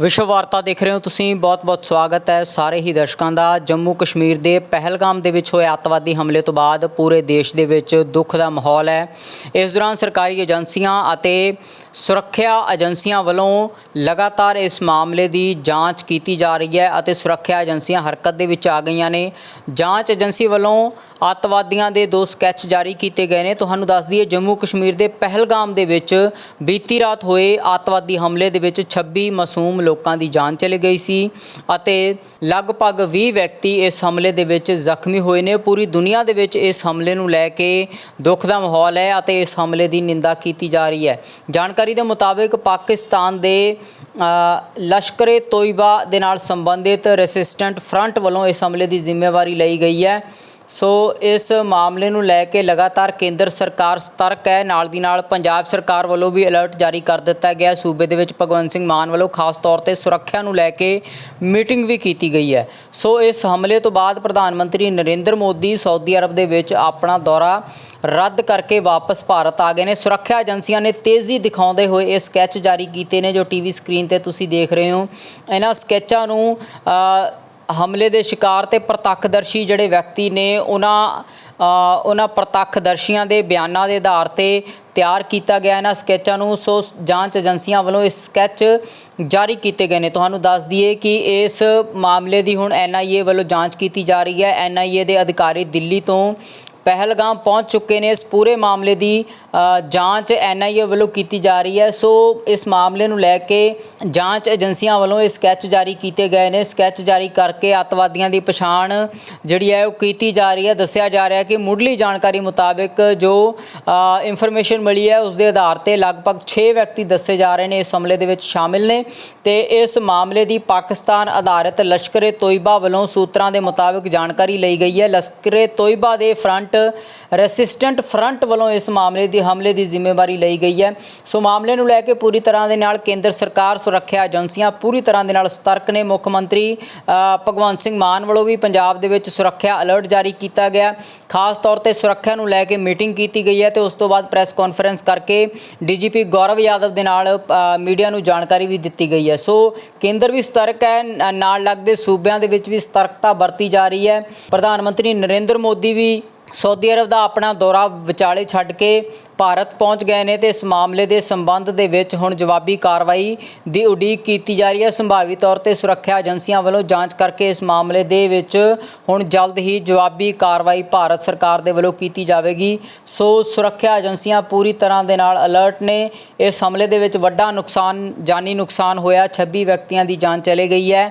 ਵਿਸ਼ਵ ਵਾਰਤਾ ਦੇਖ ਰਹੇ ਹੋ ਤੁਸੀਂ। ਬਹੁਤ-ਬਹੁਤ ਸਵਾਗਤ ਹੈ ਸਾਰੇ ਹੀ ਦਰਸ਼ਕਾਂ ਦਾ। ਜੰਮੂ ਕਸ਼ਮੀਰ ਦੇ ਪਹਿਲਗਾਮ ਦੇ ਵਿੱਚ ਹੋਏ ਅੱਤਵਾਦੀ ਹਮਲੇ ਤੋਂ ਬਾਅਦ ਪੂਰੇ ਦੇਸ਼ ਦੇ ਵਿੱਚ ਦੁੱਖ ਦਾ ਮਾਹੌਲ ਹੈ। ਇਸ ਦੌਰਾਨ ਸਰਕਾਰੀ ਏਜੰਸੀਆਂ ਅਤੇ ਸੁਰੱਖਿਆ ਏਜੰਸੀਆਂ ਵੱਲੋਂ ਲਗਾਤਾਰ ਇਸ ਮਾਮਲੇ ਦੀ ਜਾਂਚ ਕੀਤੀ ਜਾ ਰਹੀ ਹੈ ਅਤੇ ਸੁਰੱਖਿਆ ਏਜੰਸੀਆਂ ਹਰਕਤ ਦੇ ਵਿੱਚ ਆ ਗਈਆਂ ਨੇ। ਜਾਂਚ ਏਜੰਸੀ ਵੱਲੋਂ ਅੱਤਵਾਦੀਆਂ ਦੇ ਦੋ ਸਕੈਚ ਜਾਰੀ ਕੀਤੇ ਗਏ ਨੇ। ਤੁਹਾਨੂੰ ਦੱਸ ਦਈਏ, ਜੰਮੂ ਕਸ਼ਮੀਰ ਦੇ ਪਹਿਲਗਾਮ ਦੇ ਵਿੱਚ ਬੀਤੀ ਰਾਤ ਹੋਏ ਅੱਤਵਾਦੀ ਹਮਲੇ ਦੇ ਵਿੱਚ 26 ਮਾਸੂਮ ਲੋਕਾਂ ਦੀ ਜਾਨ ਚਲੀ ਗਈ ਸੀ ਅਤੇ ਲਗਭਗ 20 ਵਿਅਕਤੀ ਇਸ ਹਮਲੇ ਦੇ ਵਿੱਚ ਜ਼ਖਮੀ ਹੋਏ ਨੇ। ਪੂਰੀ ਦੁਨੀਆ ਦੇ ਵਿੱਚ ਇਸ ਹਮਲੇ ਨੂੰ ਲੈ ਕੇ ਦੁੱਖ ਦਾ ਮਾਹੌਲ ਹੈ ਅਤੇ ਇਸ ਹਮਲੇ ਦੀ ਨਿੰਦਾ ਕੀਤੀ ਜਾ ਰਹੀ ਹੈ। ਜਾਣਕਾਰੀ ਦੇ ਮੁਤਾਬਕ ਪਾਕਿਸਤਾਨ ਦੇ ਲਸ਼ਕਰੇ ਤੋਇਬਾ ਦੇ ਨਾਲ ਸੰਬੰਧਿਤ ਰੈਸਿਸਟੈਂਟ ਫਰੰਟ ਵੱਲੋਂ ਇਸ ਹਮਲੇ ਦੀ ਜ਼ਿੰਮੇਵਾਰੀ ਲਈ ਗਈ ਹੈ। ਸੋ ਇਸ ਮਾਮਲੇ ਨੂੰ ਲੈ ਕੇ ਲਗਾਤਾਰ ਕੇਂਦਰ ਸਰਕਾਰ ਸਤਰਕ ਹੈ। ਨਾਲ ਦੀ ਨਾਲ ਪੰਜਾਬ ਸਰਕਾਰ ਵੱਲੋਂ ਵੀ ਅਲਰਟ ਜਾਰੀ ਕਰ ਦਿੱਤਾ ਗਿਆ ਸੂਬੇ ਦੇ ਵਿੱਚ ਭਗਵੰਤ ਸਿੰਘ ਮਾਨ ਵੱਲੋਂ ਖਾਸ ਤੌਰ ਤੇ ਸੁਰੱਖਿਆ ਨੂੰ ਲੈ ਕੇ ਮੀਟਿੰਗ ਵੀ ਕੀਤੀ ਗਈ ਹੈ। ਸੋ ਇਸ ਹਮਲੇ ਤੋਂ ਬਾਅਦ ਪ੍ਰਧਾਨ ਮੰਤਰੀ ਨਰਿੰਦਰ ਮੋਦੀ ਸਾਊਦੀ ਅਰਬ ਦੇ ਵਿੱਚ ਆਪਣਾ ਦੌਰਾ ਰੱਦ ਕਰਕੇ ਵਾਪਸ ਭਾਰਤ ਆ ਗਏ ਨੇ। ਸੁਰੱਖਿਆ ਏਜੰਸੀਆਂ ਨੇ ਤੇਜ਼ੀ ਦਿਖਾਉਂਦੇ ਹੋਏ ਇਹ ਸਕੈਚ ਜਾਰੀ ਕੀਤੇ ਨੇ, ਜੋ ਟੀਵੀ ਸਕਰੀਨ ਤੇ ਤੁਸੀਂ ਦੇਖ ਰਹੇ ਹੋ। ਇਹਨਾਂ ਸਕੈਚਾਂ ਨੂੰ ਹਮਲੇ ਦੇ ਸ਼ਿਕਾਰ ਤੇ ਪ੍ਰਤੱਖਦਰਸ਼ੀ ਜਿਹੜੇ ਵਿਅਕਤੀ ਨੇ, ਉਹਨਾਂ ਉਹਨਾਂ ਪ੍ਰਤੱਖਦਰਸ਼ੀਆਂ ਦੇ ਬਿਆਨਾਂ ਦੇ ਆਧਾਰ ਤੇ ਤਿਆਰ ਕੀਤਾ ਗਿਆ ਇਹਨਾਂ ਸਕੈਚਾਂ ਨੂੰ। ਸੋ ਜਾਂਚ ਏਜੰਸੀਆਂ ਵੱਲੋਂ ਇਹ ਸਕੈਚ ਜਾਰੀ ਕੀਤੇ ਗਏ ਨੇ। ਤੁਹਾਨੂੰ ਦੱਸ ਦਈਏ ਕਿ ਇਸ ਮਾਮਲੇ ਦੀ ਹੁਣ ਐਨਆਈਏ ਵੱਲੋਂ ਜਾਂਚ ਕੀਤੀ ਜਾ ਰਹੀ ਹੈ। ਐਨਆਈਏ ਦੇ ਅਧਿਕਾਰੀ ਦਿੱਲੀ ਤੋਂ ਪਹਿਲਗਾਮ ਪਹੁੰਚ ਚੁੱਕੇ ਨੇ। ਇਸ ਪੂਰੇ ਮਾਮਲੇ ਦੀ ਅ, ਜਾਂਚ ਐਨਆਈਏ ਵੱਲੋਂ ਕੀਤੀ ਜਾ ਰਹੀ ਹੈ। ਸੋ ਇਸ ਮਾਮਲੇ ਨੂੰ ਲੈ ਕੇ ਜਾਂਚ ਏਜੰਸੀਆਂ ਵੱਲੋਂ ਇਹ ਸਕੈਚ ਜਾਰੀ ਕੀਤੇ ਗਏ ਨੇ। ਸਕੈਚ ਜਾਰੀ ਕਰਕੇ ਅੱਤਵਾਦੀਆਂ ਦੀ ਪਛਾਣ ਜਿਹੜੀ ਹੈ ਉਹ ਕੀਤੀ ਜਾ ਰਹੀ ਹੈ। ਦੱਸਿਆ ਜਾ ਰਿਹਾ ਹੈ ਕਿ ਮੁੱਢਲੀ ਜਾਣਕਾਰੀ ਮੁਤਾਬਕ ਜੋ ਇਨਫੋਰਮੇਸ਼ਨ ਮਿਲੀ ਹੈ ਉਸ ਦੇ ਆਧਾਰ ਤੇ ਲਗਭਗ 6 ਵਿਅਕਤੀ ਦੱਸੇ ਜਾ ਰਹੇ ਨੇ। ਇਸ ਹਮਲੇ ਦੇ ਵਿੱਚ ਸ਼ਾਮਿਲ ਨੇ ਤੇ ਇਸ ਮਾਮਲੇ ਦੀ ਪਾਕਿਸਤਾਨ ਆਧਾਰਿਤ ਲਸ਼ਕਰੇ ਤੋਇਬਾ ਵੱਲੋਂ ਸੂਤਰਾਂ ਦੇ ਮੁਤਾਬਕ ਜਾਣਕਾਰੀ ਲਈ ਗਈ ਹੈ। ਲਸ਼ਕਰੇ ਤੋਇਬਾ ਦੇ ਫਰੰਟ ਰੈਸਿਸਟੈਂਟ ਫਰੰਟ ਵੱਲੋਂ ਇਸ ਮਾਮਲੇ ਦੀ, ਹਮਲੇ ਦੀ ਜ਼ਿੰਮੇਵਾਰੀ ਲਈ ਗਈ ਹੈ। ਸੋ ਮਾਮਲੇ ਨੂੰ ਲੈ ਕੇ ਪੂਰੀ ਤਰ੍ਹਾਂ ਦੇ ਨਾਲ ਕੇਂਦਰ ਸਰਕਾਰ, ਸੁਰੱਖਿਆ ਏਜੰਸੀਆਂ ਪੂਰੀ ਤਰ੍ਹਾਂ ਦੇ ਨਾਲ ਸਤਰਕ ਨੇ। ਮੁੱਖ ਮੰਤਰੀ ਭਗਵੰਤ ਸਿੰਘ ਮਾਨ ਵੱਲੋਂ ਵੀ ਪੰਜਾਬ ਦੇ ਵਿੱਚ ਸੁਰੱਖਿਆ ਅਲਰਟ ਜਾਰੀ ਕੀਤਾ ਗਿਆ। ਖਾਸ ਤੌਰ ਤੇ ਸੁਰੱਖਿਆ ਨੂੰ ਲੈ ਕੇ ਮੀਟਿੰਗ ਕੀਤੀ ਗਈ ਹੈ ਤੇ ਉਸ ਤੋਂ ਬਾਅਦ ਪ੍ਰੈਸ ਕਾਨਫਰੰਸ ਕਰਕੇ ਡੀਜੀਪੀ ਗੌਰਵ ਯਾਦਵ ਦੇ ਨਾਲ ਮੀਡੀਆ ਨੂੰ ਜਾਣਕਾਰੀ ਵੀ ਦਿੱਤੀ ਗਈ ਹੈ। ਸੋ ਕੇਂਦਰ ਵੀ ਸਤਰਕ ਹੈ ਨਾਲ ਲੱਗਦੇ ਸੂਬਿਆਂ ਦੇ ਵਿੱਚ ਵੀ ਸਤਰਕਤਾ ਵਰਤੀ ਜਾ ਰਹੀ ਹੈ। ਪ੍ਰਧਾਨ ਮੰਤਰੀ ਨਰਿੰਦਰ ਮੋਦੀ ਵੀ ਸਾਊਦੀ ਅਰਬ ਦਾ ਆਪਣਾ ਦੌਰਾ ਵਿਚਾਲੇ ਛੱਡ ਕੇ ਭਾਰਤ ਪਹੁੰਚ ਗਏ ਨੇ ਤੇ ਇਸ ਮਾਮਲੇ ਦੇ ਸੰਬੰਧ ਦੇ ਵਿੱਚ ਹੁਣ ਜਵਾਬੀ ਕਾਰਵਾਈ ਦੀ ਉਡੀਕ ਕੀਤੀ ਜਾ ਰਹੀ ਹੈ। ਸੰਭਾਵੀ ਤੌਰ ਤੇ ਸੁਰੱਖਿਆ ਏਜੰਸੀਆਂ ਵੱਲੋਂ ਜਾਂਚ ਕਰਕੇ ਇਸ ਮਾਮਲੇ ਦੇ ਵਿੱਚ ਹੁਣ ਜਲਦ ਹੀ ਜਵਾਬੀ ਕਾਰਵਾਈ ਭਾਰਤ ਸਰਕਾਰ ਦੇ ਵੱਲੋਂ ਕੀਤੀ ਜਾਵੇਗੀ। ਸੋ ਸੁਰੱਖਿਆ ਏਜੰਸੀਆਂ ਪੂਰੀ ਤਰ੍ਹਾਂ ਦੇ ਨਾਲ ਅਲਰਟ ਨੇ। ਇਸ ਹਮਲੇ ਦੇ ਵਿੱਚ ਵੱਡਾ ਨੁਕਸਾਨ, ਜਾਨੀ ਨੁਕਸਾਨ ਹੋਇਆ। 26 ਵਿਅਕਤੀਆਂ ਦੀ ਜਾਨ ਚਲੇ ਗਈ ਹੈ।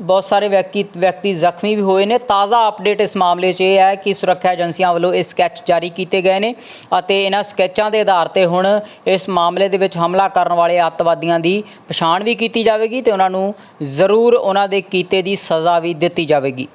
ਬਹੁਤ ਸਾਰੇ ਵਿਅਕਤੀ ਵਿਅਕਤੀ ਜ਼ਖਮੀ ਵੀ ਹੋਏ ਨੇ। ਤਾਜ਼ਾ ਅਪਡੇਟ ਇਸ ਮਾਮਲੇ 'ਚ ਇਹ ਹੈ ਕਿ ਸੁਰੱਖਿਆ ਏਜੰਸੀਆਂ ਵੱਲੋਂ ਇਹ ਸਕੈਚ ਜਾਰੀ ਕੀਤੇ ਗਏ ਨੇ ਅਤੇ ਇਹਨਾਂ ਸਕੈਚਾਂ ਦੇ ਆਧਾਰ ਤੇ ਹੁਣ ਇਸ ਮਾਮਲੇ ਦੇ ਵਿੱਚ ਹਮਲਾ ਕਰਨ ਵਾਲੇ ਅੱਤਵਾਦੀਆਂ ਦੀ ਪਛਾਣ ਵੀ ਕੀਤੀ ਜਾਵੇਗੀ ਤੇ ਉਹਨਾਂ ਨੂੰ ਜ਼ਰੂਰ ਉਹਨਾਂ ਦੇ ਕੀਤੇ ਦੀ ਸਜ਼ਾ ਵੀ ਦਿੱਤੀ ਜਾਵੇਗੀ।